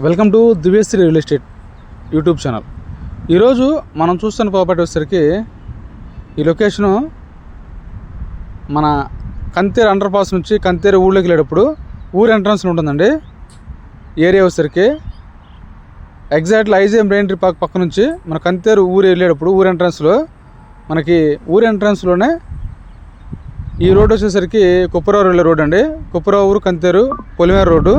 Welcome to Divyasri real estate YouTube channel. ఈరోజు మనం చూస్తున్న ప్రాపర్టీ వచ్చేసరికి ఈ లొకేషను మన కంతేరు అండర్ పాస్ నుంచి కంతేరు ఊళ్ళోకి వెళ్ళేటప్పుడు ఊరు ఎంట్రన్స్ ఉంటుందండి. ఏరియా వచ్చేసరికి ఎగ్జాక్ట్లీ ఐజిఎం రెయిన్ట్రీ పార్క్ పక్క నుంచి మన కంతేరు ఊరు వెళ్ళేటప్పుడు ఊరు ఎంట్రన్స్లో మనకి ఊరు ఎంట్రన్స్లోనే ఈ రోడ్ వచ్చేసరికి కుప్పరావు వెళ్ళే రోడ్ అండి. కుప్పరావు ఊరు కంతేరు పొలిమేర రోడ్డు.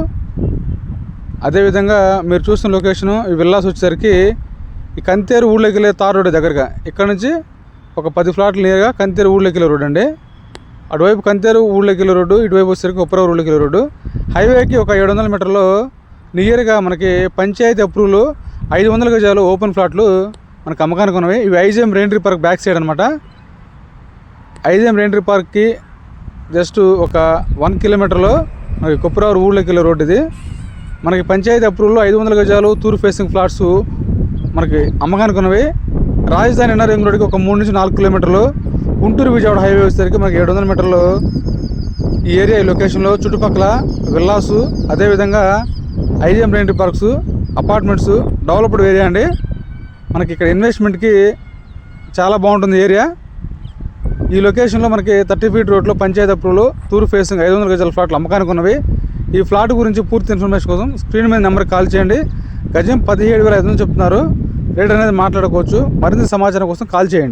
అదేవిధంగా మీరు చూసిన లొకేషను ఈ విల్లాస్ వచ్చేసరికి ఈ కంతేరు ఊళ్ళోకి వెళ్ళే తార్ రోడ్ దగ్గరగా. ఇక్కడ నుంచి ఒక పది ఫ్లాట్లు నియర్గా కంతేరు ఊళ్ళోకి వెళ్ళే రోడ్ అండి. అటువైపు కంతేరు ఊళ్ళోకి వెళ్ళే రోడ్డు ఇటువైపు వచ్చేసరికి ఉప్పరావు ఊళ్ళోకి వెళ్ళే రోడ్డు. హైవేకి ఒక ఏడు వందల మీటర్లో నియర్గా మనకి పంచాయతీ అప్రూవల్ ఐదు వందల గజాలు ఓపెన్ ఫ్లాట్లు మనకు అమ్మకానికి ఉన్నవి. ఇవి IGM rain tree park back side అనమాట ఐజిఎం రెయిన్ట్రీ పార్క్కి జస్ట్ ఒక వన్ కిలోమీటర్లో మనకి కుప్పరావు ఊళ్ళోకి వెళ్ళే రోడ్డు ఇది. మనకి పంచాయతీ అప్రూవల్లో ఐదు వందల గజాలు తూర్ ఫేసింగ్ ఫ్లాట్స్ మనకి అమ్మకానికి ఉన్నవి. రాజధాని ఎన్ఆర్ రింగ్ రోడ్కి ఒక మూడు నుంచి నాలుగు కిలోమీటర్లు. గుంటూరు విజయవాడ హైవే వచ్చేసరికి మనకి ఏడు వందల మీటర్లు. ఈ ఏరియా ఈ లొకేషన్లో చుట్టుపక్కల విల్లాసు అదేవిధంగా IGM rain tree parks apartments developed area అండి. మనకి ఇక్కడ ఇన్వెస్ట్మెంట్కి చాలా బాగుంటుంది ఏరియా. ఈ లొకేషన్లో మనకి థర్టీ ఫీట్ రోడ్లో పంచాయతీ అప్రూవల్ తూర్ ఫేసింగ్ ఐదు వందల గజాల ఫ్లాట్లు అమ్మకానికి ఉన్నవి. ఈ ఫ్లాట్ గురించి పూర్తి ఇన్ఫర్మేషన్ కోసం స్క్రీన్ మీద నెంబర్కి కాల్ చేయండి. గజం పదిహేడు వేల ఐదు వందలు చెప్తున్నారు. రేట్ అనేది మాట్లాడుకోవచ్చు. మరింత సమాచారం కోసం కాల్ చేయండి.